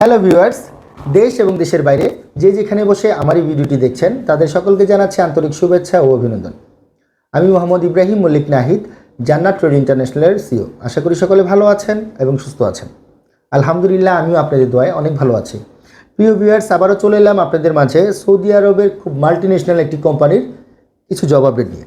Hello viewers দেশ এবং দেশের বাইরে যে যেখানে বসে আমার এই ভিডিওটি দেখছেন, তাদের সকলকে জানাচ্ছি আন্তরিক শুভেচ্ছা ও অভিনন্দন। আমি মোহাম্মদ ইব্রাহিম মল্লিক নাহিদ, জান্নাত ট্রেড ইন্টারন্যাশনালের সিও আশা করি সকলে ভালো আছেন এবং সুস্থ আছেন। আলহামদুলিল্লাহ, আমিও আপনাদের দোয়ায় অনেক ভালো আছি। প্রিয় ভিউয়ার্স আবারও চলে এলাম আপনাদের মাঝে সৌদি আরবের খুব মাল্টিন্যাশনাল একটি কোম্পানির কিছু জব আপডেট নিয়ে।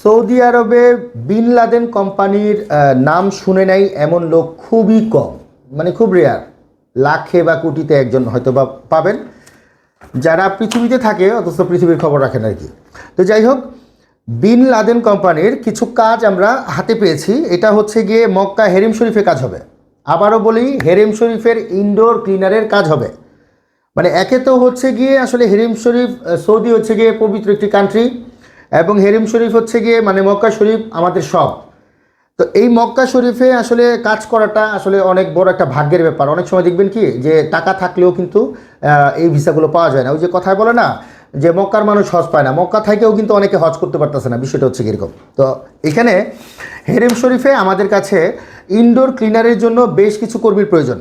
সৌদি আরবে বিন লাদেন কোম্পানির নাম শুনে নাই, এমন লোক খুবই কম। মানে খুব রেয়ার লাখে বা কোটিতে একজন হয়তো বা পাবেন। যারা পৃথিবীতে থাকে, অথচ পৃথিবীর খবর রাখেন আর কি। তো যাই হোক, বিন লাদেন কোম্পানির কিছু কাজ আমরা হাতে পেয়েছি। এটা হচ্ছে গিয়ে মক্কা হেরিম শরীফে কাজ হবে। আবারও বলি, হেরিম শরীফের ইনডোর ক্লিনারের কাজ হবে। মানে একে তো হচ্ছে গিয়ে আসলে হেরিম শরীফ সৌদি হচ্ছে গিয়ে পবিত্র একটি কান্ট্রি এবং হেরিম শরীফ হচ্ছে গিয়ে মানে মক্কা শরীফ আমাদের সব। তো এই মক্কা শরীফে আসলে কাজ করাটা আসলে অনেক বড় একটা ভাগ্যের ব্যাপার। অনেক সময় দেখবেন কি, যে টাকা থাকলেও কিন্তু এই ভিসাগুলো পাওয়া যায় না। ওই যে কথায় বলে না, যে মক্কার মানুষ হজ পায় না। মক্কা থেকেও কিন্তু অনেকে হজ করতে পারতেছে না, বিষয়টা হচ্ছে কীরকম। তো এখানে হেরেম শরীফে আমাদের কাছে ইনডোর ক্লিনারের জন্য বেশ কিছু কর্মীর প্রয়োজন।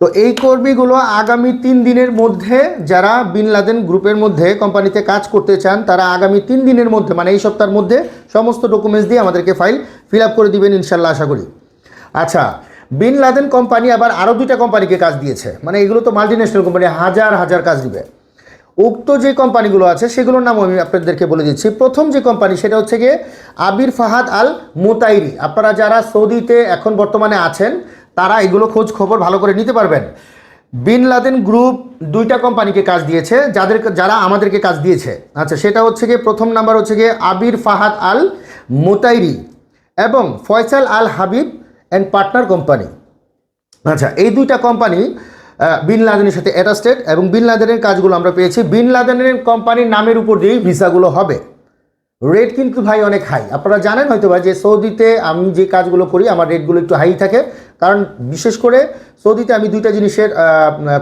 তো এই কর্মীগুলো আগামী তিন দিনের মধ্যে যারা বিন লাদেন গ্রুপের মধ্যে কোম্পানিতে কাজ করতে চান, তারা আগামী তিন দিনের মধ্যে মানে এই সপ্তাহের মধ্যে সমস্ত ডকুমেন্টস দিয়ে আমাদেরকে ফাইল ফিল করে দিবেন ইনশাল্লাহ আশা করি। আচ্ছা বিন লাদেন কোম্পানি আবার আরও দুইটা কোম্পানিকে কাজ দিয়েছে। মানে এগুলো তো মাল্টিন্যাশনাল কোম্পানি হাজার হাজার কাজ দিবে। উক্ত যে কোম্পানিগুলো আছে, সেগুলোর নাম আমি আপনাদেরকে বলে দিচ্ছি। প্রথম যে কোম্পানি সেটা হচ্ছে গিয়ে আবির ফাহাদ আল মোতাইরি আপনারা যারা সৌদিতে এখন বর্তমানে আছেন তারা এগুলো খোঁজ খবর ভালো করে নিতে পারবেন। বিন লাদেন গ্রুপ দুইটা কোম্পানিকে কাজ দিয়েছে, যাদের যারা আমাদেরকে কাজ দিয়েছে। আচ্ছা সেটা হচ্ছে গিয়ে প্রথম নাম্বার হচ্ছে গিয়ে আবির ফাহাদ আল মোতাইরি এবং Faisal Al Habib and partner company আচ্ছা এই দুইটা কোম্পানি বিন লাদেনের সাথে অ্যাটাস্টেড এবং বিন লাদেনের কাজগুলো আমরা পেয়েছি। বিন লাদেনের কোম্পানির নামের উপর দিয়েই ভিসাগুলো হবে। রেট কিন্তু ভাই অনেক হাই আপনারা জানেন হয়তো ভাই যে সৌদিতে আমি যে কাজগুলো করি, আমার রেটগুলো একটু হাই থাকে। কারণ বিশেষ করে সৌদিতে আমি দুইটা জিনিসের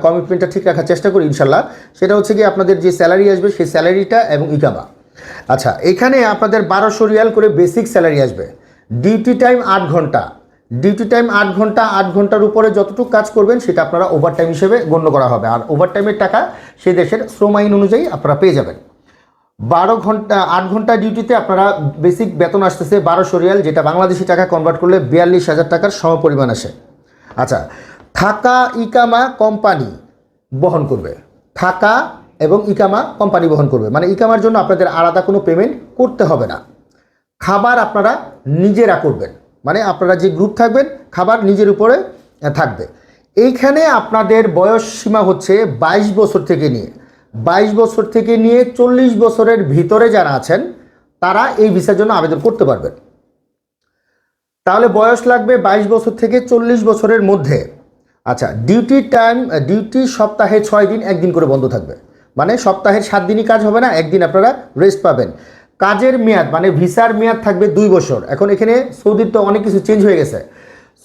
কমিটমেন্টটা ঠিক রাখার চেষ্টা করি ইনশাল্লাহ সেটা হচ্ছে কি আপনাদের যে স্যালারি আসবে, সেই স্যালারিটা এবং ইকামা। আচ্ছা এখানে আপনাদের বারোশো রিয়াল করে বেসিক স্যালারি আসবে। ডিউটি টাইম আট ঘণ্টা। ডিউটি টাইম আট ঘণ্টা, আট ঘণ্টার উপরে যতটুকু কাজ করবেন, সেটা আপনারা ওভারটাইম হিসেবে গণ্য করা হবে। আর ওভারটাইমের টাকা সেই দেশের শ্রম আইন অনুযায়ী আপনারা পেয়ে যাবেন। বারো ঘণ্টা, আট ঘণ্টা ডিউটিতে আপনারা বেসিক বেতন আসতেছে বারোশো রিয়াল, যেটা বাংলাদেশি টাকা কনভার্ট করলে বিয়াল্লিশ হাজার টাকার সমপরিমাণ আসে। আচ্ছা থাকা ইকামা কোম্পানি বহন করবে। থাকা এবং ইকামা কোম্পানি বহন করবে। মানে ইকামার জন্য আপনাদের আলাদা কোনো পেমেন্ট করতে হবে না। খাবার আপনারা নিজেরা করবেন। মানে আপনারা যে গ্রুপ থাকবেন, খাবার নিজের উপরে থাকবে। এইখানে আপনাদের বয়স সীমা হচ্ছে বাইশ বছর থেকে নিয়ে। বাইশ বছর থেকে নিয়ে চল্লিশ বছরের ভিতরে যারা আছেন, তারা এই ভিসার জন্য আবেদন করতে পারবেন। তাহলে বয়স লাগবে বাইশ বছর থেকে চল্লিশ বছরের মধ্যে। আচ্ছা ডিউটি টাইম ডিউটি সপ্তাহে ছয় দিন, একদিন করে বন্ধ থাকবে। মানে সপ্তাহের সাত দিনই কাজ হবে না, একদিন আপনারা রেস্ট পাবেন। কাজের মেয়াদ মানে ভিসার মেয়াদ থাকবে দুই বছর। এখন এখানে সৌদির তো অনেক কিছু চেঞ্জ হয়ে গেছে।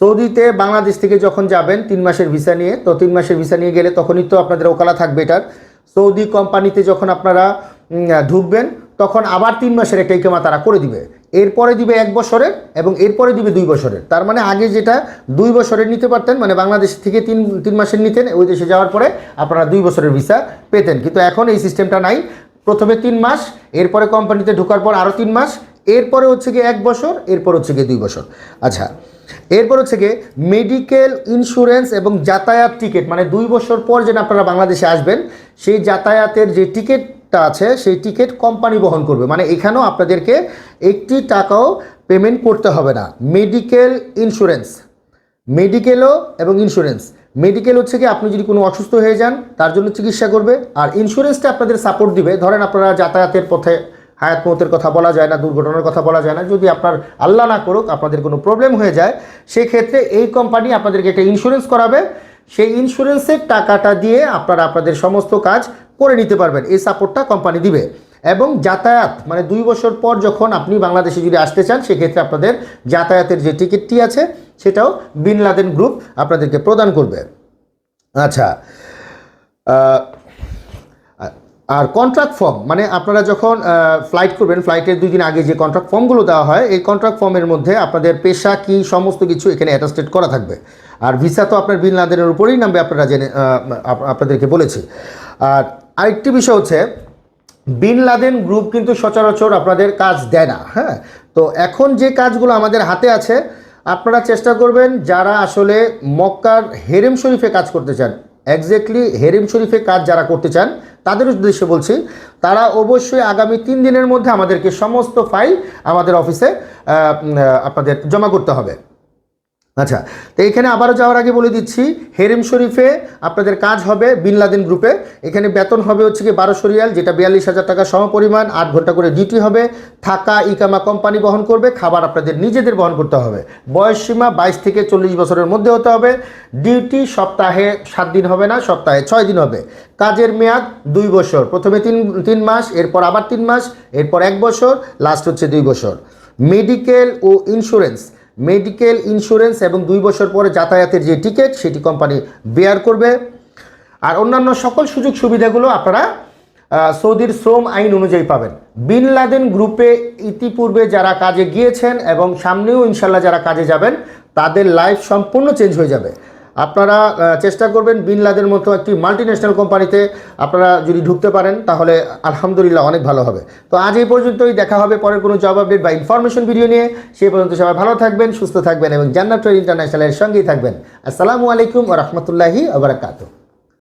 সৌদিতে বাংলাদেশ থেকে যখন যাবেন, তিন মাসের ভিসা নিয়ে, তো তিন মাসের ভিসা নিয়ে গেলে তখনই তো আপনাদের ওকালা থাকবে এটার। সৌদি কোম্পানিতে যখন আপনারা ঢুকবেন, তখন আবার তিন মাসের একটা ইকামা তারা করে দিবে। এরপরে দিবে এক বছরের এবং এরপরে দিবে দুই বছরের তার মানে আগে যেটা দুই বছরের নিতে পারতেন মানে বাংলাদেশ থেকে তিন তিন মাসের নিতেন, ওই দেশে যাওয়ার পরে আপনারা দুই বছরের ভিসা পেতেন। কিন্তু এখন এই সিস্টেমটা নাই। প্রথমে তিন মাস, এরপরে কোম্পানিতে ঢোকার পর আরও তিন মাস এরপরে হচ্ছে গিয়ে এক বছর, এরপর হচ্ছে গিয়ে দুই বছর। আচ্ছা এরপর হচ্ছে গিয়ে মেডিকেল ইন্স্যুরেন্স এবং যাতায়াত টিকিট মানে দুই বছর পর যেন আপনারা বাংলাদেশে আসবেন, সেই যাতায়াতের যে টিকিটটা আছে, সেই টিকিট কোম্পানি বহন করবে। মানে এখানেও আপনাদেরকে একটি টাকাও পেমেন্ট করতে হবে না। মেডিকেল ইন্স্যুরেন্স মেডিকেলও এবং ইন্স্যুরেন্স মেডিকেল হচ্ছে কি আপনি যদি কোনো অসুস্থ হয়ে যান, তার জন্য চিকিৎসা করবে। আর ইন্স্যুরেন্সটা আপনাদের সাপোর্ট দিবে। ধরেন আপনারা যাতায়াতের পথে হায়াত মতের কথা বলা যায় না, দুর্ঘটনার কথা বলা যায় না। যদি আপনার আল্লাহ না করুক, আপনাদের কোনো প্রবলেম হয়ে যায়, সেক্ষেত্রে এই কোম্পানি আপনাদেরকে একটা ইন্স্যুরেন্স করাবে। সেই ইন্স্যুরেন্সের টাকাটা দিয়ে আপনারা আপনাদের সমস্ত কাজ করে নিতে পারবেন। এই সাপোর্টটা কোম্পানি দিবে। এবং যাতায়াত মানে দুই বছর পর যখন আপনি বাংলাদেশে যদি আসতে চান, সেক্ষেত্রে আপনাদের যাতায়াতের যে টিকিটটি আছে, সেটাও বিন লাদেন গ্রুপ আপনাদেরকে প্রদান করবে। আচ্ছা আর কন্ট্রাক্ট ফর্ম মানে আপনারা যখন ফ্লাইট করবেন ফ্লাইটের দুই দিন আগে যে কন্ট্রাক্ট ফর্মগুলো দেওয়া হয়, এই কন্ট্রাক্ট ফর্মের মধ্যে আপনাদের পেশা, কি সমস্ত কিছু এখানে অ্যাটাস্টেড করা থাকবে। আর ভিসা তো আপনার বিন লাদেনের উপরেই নামবে, আপনারা জেনে আপনাদেরকে বলেছি। আর আরেকটি বিষয় হচ্ছে বিন লাদেন গ্রুপ কিন্তু সচরাচর আপনাদের কাজ দেয় না হ্যাঁ? তো এখন যে কাজগুলো আমাদের হাতে আছে, আপনারা চেষ্টা করবেন যারা আসলে মক্কার হেরেম শরীফে কাজ করতে চান এক্স্যাক্টলি হেরেম শরীফে কাজ যারা করতে চান তাদের উদ্দেশ্যে বলছি, তারা অবশ্যই আগামী তিন দিনের মধ্যে আমাদেরকে সমস্ত ফাইল আমাদের অফিসে আপনাদের জমা করতে হবে। আচ্ছা তো এখানে আবারও যাওয়ার আগে বলে দিচ্ছি, হেরেম শরীফে আপনাদের কাজ হবে বিন লাদেন গ্রুপে এখানে বেতন হবে হচ্ছে কি বারোশো রিয়াল, যেটা বিয়াল্লিশ হাজার টাকা সমপরিমাণ, আট ঘণ্টা করে ডিউটি হবে। থাকা, ইকামা কোম্পানি বহন করবে, খাবার আপনাদের নিজেদের বহন করতে হবে। বয়স সীমা বাইশ থেকে চল্লিশ বছরের মধ্যে হতে হবে। ডিউটি সপ্তাহে সাত দিন হবে না, সপ্তাহে ছয় দিন হবে। কাজের মেয়াদ দুই বছর, প্রথমে তিন তিন মাস, এরপর আবার তিন মাস, এরপর এক বছর লাস্ট হচ্ছে দুই বছর। মেডিকেল ও ইন্স্যুরেন্স মেডিকেল ইন্স্যুরেন্স এবং দুই বছর পরে যাতায়াতের যে টিকিট, সেটি কোম্পানি বেয়ার করবে। আর অন্যান্য সকল সুযোগ সুবিধাগুলো আপনারা সৌদির শ্রম আইন অনুযায়ী পাবেন। বিন লাদেন গ্রুপে ইতিপূর্বে যারা কাজে গিয়েছেন এবং সামনেও ইনশাল্লাহ যারা কাজে যাবেন, তাদের লাইফ সম্পূর্ণ চেঞ্জ হয়ে যাবে। আপনারা চেষ্টা করবেন বিন লাদের মতো একটি মাল্টি ন্যাশনাল কোম্পানিতে আপনারা যদি ঢুকতে পারেন, তাহলে আলহামদুলিল্লাহ অনেক ভালো হবে। তো আজ এই পর্যন্তই, দেখা হবে পরের কোনো জব আপডেট বা ইনফরমেশন ভিডিও নিয়ে। সে পর্যন্ত সবাই ভালো থাকবেন, সুস্থ থাকবেন এবং জান্নাত ট্রেড ইন্টারন্যাশনালের সঙ্গেই থাকবেন। আসসালামু আলাইকুম ও রহমতুল্লাহি আবরাকাতু